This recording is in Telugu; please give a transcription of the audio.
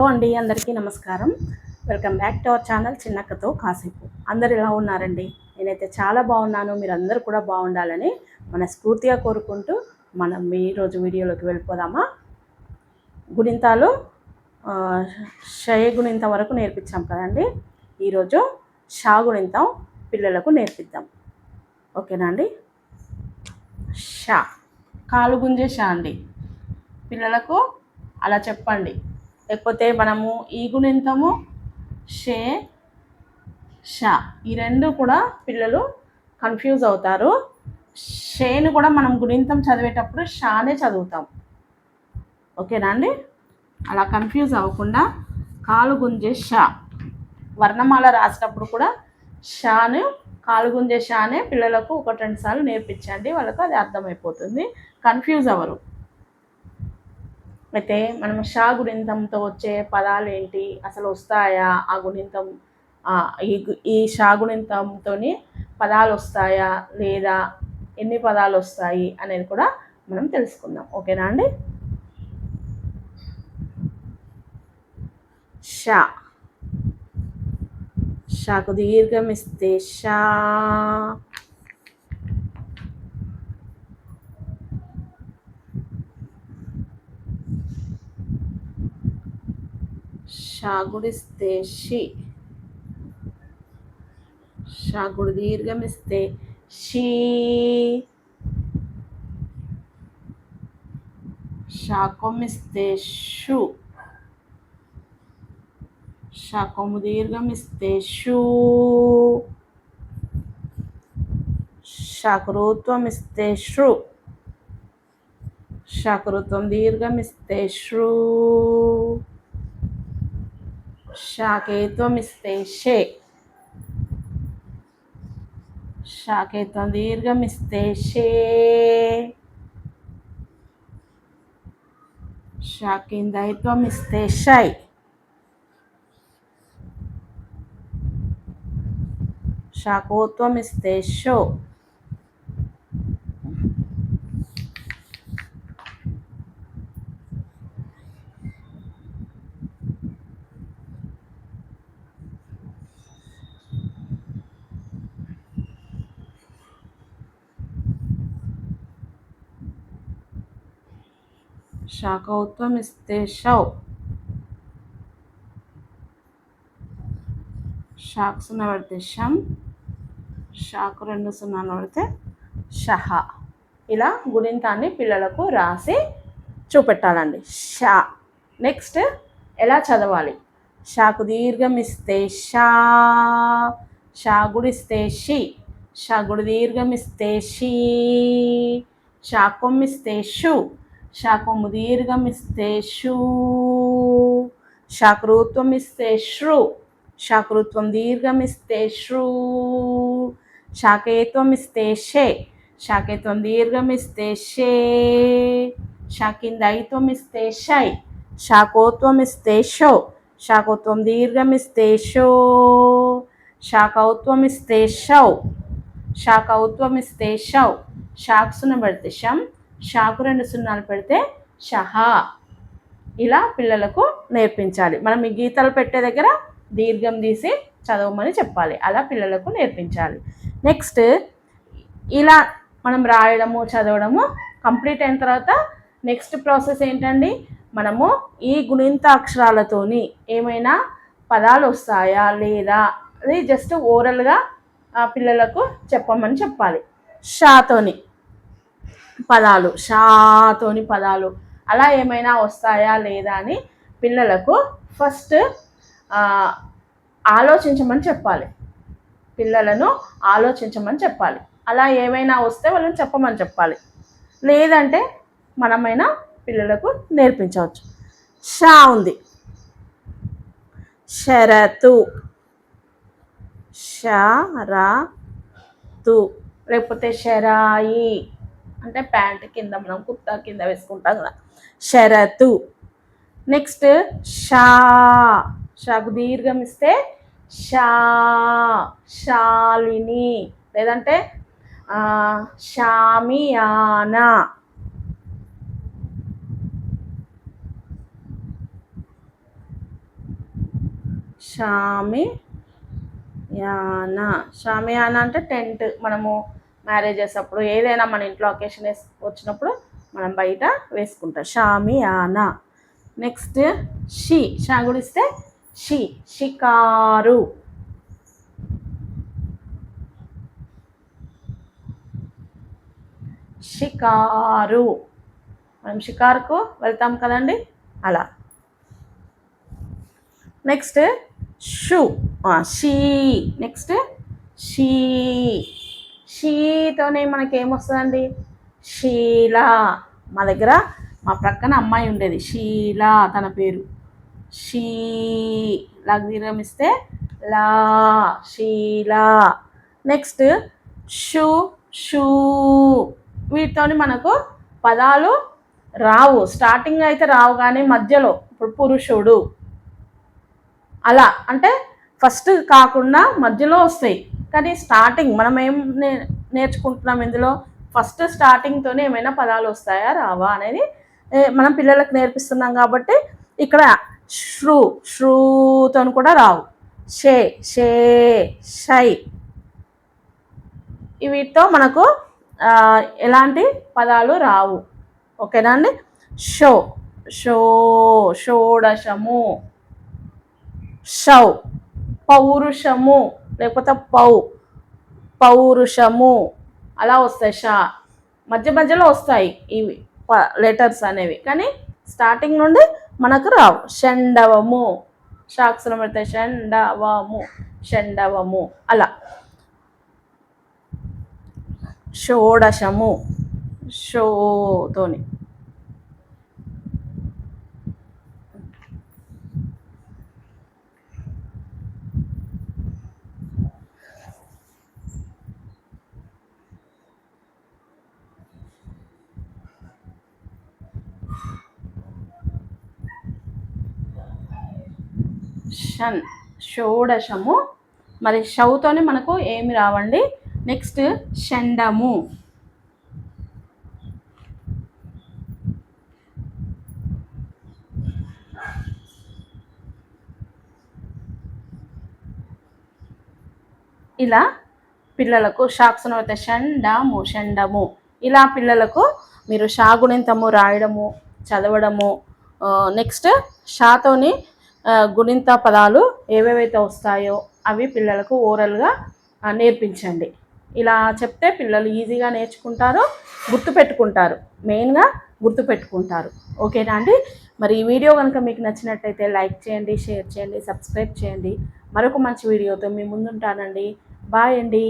హలో అండి అందరికీ నమస్కారం. Welcome back to our channel చిన్నక్కతో కాసేపు. అందరు ఎలా ఉన్నారండి? నేనైతే చాలా బాగున్నాను మీరు కూడా బాగుండాలని మనస్ఫూర్తిగా కోరుకుంటూ మనం ఈరోజు వీడియోలోకి వెళ్ళిపోదామా? గుణింతాలు షయ గుణింతం వరకు నేర్పించాం కదండి. ఈరోజు షా గుణింతం పిల్లలకు నేర్పిద్దాం. ఓకేనా అండి? షా. కాలు గుంజే షా అండి. పిల్లలకు అలా చెప్పండి. లేకపోతే మనము ఈ గుణింతము షే షా. ఈ రెండు కూడా పిల్లలు కన్ఫ్యూజ్ అవుతారు. షేను కూడా మనం గుణింతం చదివేటప్పుడు షానే చదువుతాం. ఓకేనా అండి? అలా కన్ఫ్యూజ్ అవ్వకుండా కాలు గుంజే షా. వర్ణమాల రాసేటప్పుడు కూడా షాను కాలు గుంజే షానే పిల్లలకు ఒకటి రెండు సార్లు నేర్పించండి. వాళ్ళకు అది అర్థమైపోతుంది. కన్ఫ్యూజ్ అవ్వరు. అయితే మనం షా గుణింతంతో వచ్చే పదాలు ఏంటి అసలు వస్తాయా ఆ గుణింతం? ఈ ఈ షా గుణింతంతో పదాలు వస్తాయా లేదా ఎన్ని పదాలు వస్తాయి అనేది కూడా మనం తెలుసుకుందాం. ఓకేనా అండి? షా. షాకు దీర్ఘం ఇస్తే షా. షాగుడిస్తే షి షాగుడు దీర్ఘం ఇస్తే షీ శాకం ఇస్తే షు శాకము దీర్ఘం ఇస్తే షూ శాకృత్వం ఇస్తే శృ శాకృత్వం దీర్ఘం ఇస్తే శ్రూ శాకేత్వం ఇస్తే షే శాకేత్వం దీర్ఘం ఇస్తే షే శాకిందైత్వం ఇస్తే షై శాకోత్వం ఇస్తే షో శాఖౌత్వమిస్తేషౌ షౌ షాక్ సున్నా పడితే షం షాకు రెండు సున్నాలు పడితే షహ. ఇలా గుణింతాన్ని పిల్లలకు రాసి చూపెట్టాలండి. షా. నెక్స్ట్ ఎలా చదవాలి? షాకు దీర్ఘం ఇస్తే షా షా గుడిస్తే షి షాగుడి దీర్ఘం ఇస్తే షీ షాకొమ్మిస్తే షు. శాకము దీర్ఘం ఇస్తే షూ శాకృత్వం ఇస్తే శ్రు శాకృత్వం దీర్ఘం ఇస్తే శ్రు శాకేత్వం ఇస్తే షే శాకేత్వం దీర్ఘం ఇస్తే షే శాకిందయిత్వం ఇస్తే షై శాకోత్వం ఇస్తే షో శాకోత్వం దీర్ఘం ఇస్తే షో శాకౌత్వం ఇస్తే షౌ శాకౌత్వం ఇస్తే షౌ షాక్ సున్నా పెడితే షం షాకు రెండు సున్నాలు పెడితే షహా. ఇలా పిల్లలకు నేర్పించాలి. మనం ఈ గీతలు పెట్టే దగ్గర దీర్ఘం తీసి చదవమని చెప్పాలి. అలా పిల్లలకు నేర్పించాలి. నెక్స్ట్ ఇలా మనం రాయడము చదవడము కంప్లీట్ అయిన తర్వాత నెక్స్ట్ ప్రాసెస్ ఏంటండి? మనము ఈ గుణింత అక్షరాలతోని ఏమైనా పదాలు వస్తాయా లేదా? అది జస్ట్ ఓరల్గా పిల్లలకు చెప్పమని చెప్పాలి. షాతోని. పదాలు షాతోని పదాలు అలా ఏమైనా వస్తాయా లేదా అని పిల్లలకు ఫస్ట్ ఆలోచించమని చెప్పాలి. పిల్లలను ఆలోచించమని చెప్పాలి. అలా ఏమైనా వస్తే వాళ్ళని చెప్పమని చెప్పాలి. లేదంటే మనమైనా పిల్లలకు నేర్పించవచ్చు. షా ఉంది. షరతు. షరతు. లేకపోతే షరాయి. అంటే ప్యాంట్ కింద మనం కుర్తా కింద వేసుకుంటాం కదా. షరతు నెక్స్ట్ షా. షాకు దీర్ఘం ఇస్తే షా. షాలిని. లేదంటే షామియానా. షామి యానా షామియానా అంటే టెంట్ మనము మ్యారేజెస్ అప్పుడు ఏదైనా మన ఇంట్లో అకేషన్ వచ్చినప్పుడు మనం బయట వేసుకుంటాం. షామియానా. నెక్స్ట్ షీ. షా గుడిస్తే షీ. షికారు. షికారు. మనం షికారుకు వెళ్తాం కదండి? అలా. నెక్స్ట్ షూ. షీ. నెక్స్ట్ షీ. షీతోనే మనకి ఏమొస్తుందండి షీల. మా దగ్గర మా ప్రక్కన అమ్మాయి ఉండేది. షీల తన పేరు. షీ. లాగా విరమిస్తే లా షీల. నెక్స్ట్ షూ షూ. వీటితోని మనకు పదాలు రావు. స్టార్టింగ్ అయితే రావు కానీ మధ్యలో ఇప్పుడు పురుషుడు. అలా. అంటే ఫస్ట్ కాకుండా మధ్యలో వస్తాయి. కానీ స్టార్టింగ్ మనం ఏం నే నేర్చుకుంటున్నాం ఇందులో? ఫస్ట్ స్టార్టింగ్తోనే ఏమైనా పదాలు వస్తాయా? రావా? అనేది మనం పిల్లలకు నేర్పిస్తున్నాం కాబట్టి ఇక్కడ శ్రూ శ్రూతో కూడా రావు. షే షే షై. వీటితో మనకు ఎలాంటి పదాలు రావు? ఓకేనా అండి? షో షో షోడశము. షౌ పౌరుషము. లేకపోతే పౌ పౌరుషము అలా వస్తాయి షా. మధ్య మధ్యలో వస్తాయి ఇవి లెటర్స్ అనేవి. కానీ స్టార్టింగ్ నుండి మనకు రావు. షండవము. షాక్షరం పెడితే షండవము షండవము అలా. షోడశము. షోతోని షన్ షోడశము మరి షౌతోనే మనకు ఏమి రావండి? నెక్స్ట్ షండము. ఇలా పిల్లలకు షాక్స్ అయితే షండము షండము. ఇలా పిల్లలకు మీరు షాగుణింతము రాయడము చదవడము నెక్స్ట్ షాతోని గుణింత పదాలు ఏవేవైతే వస్తాయో అవి పిల్లలకు ఓరల్గా నేర్పించండి. ఇలా చెప్తే పిల్లలు ఈజీగా నేర్చుకుంటారు గుర్తుపెట్టుకుంటారు. మెయిన్గా గుర్తుపెట్టుకుంటారు. ఓకేనా అండి? మరి ఈ వీడియో కనుక మీకు నచ్చినట్టయితే లైక్ చేయండి షేర్ చేయండి సబ్స్క్రైబ్ చేయండి. మరొక మంచి వీడియోతో మీ ముందుంటానండి. బాయ్ అండి.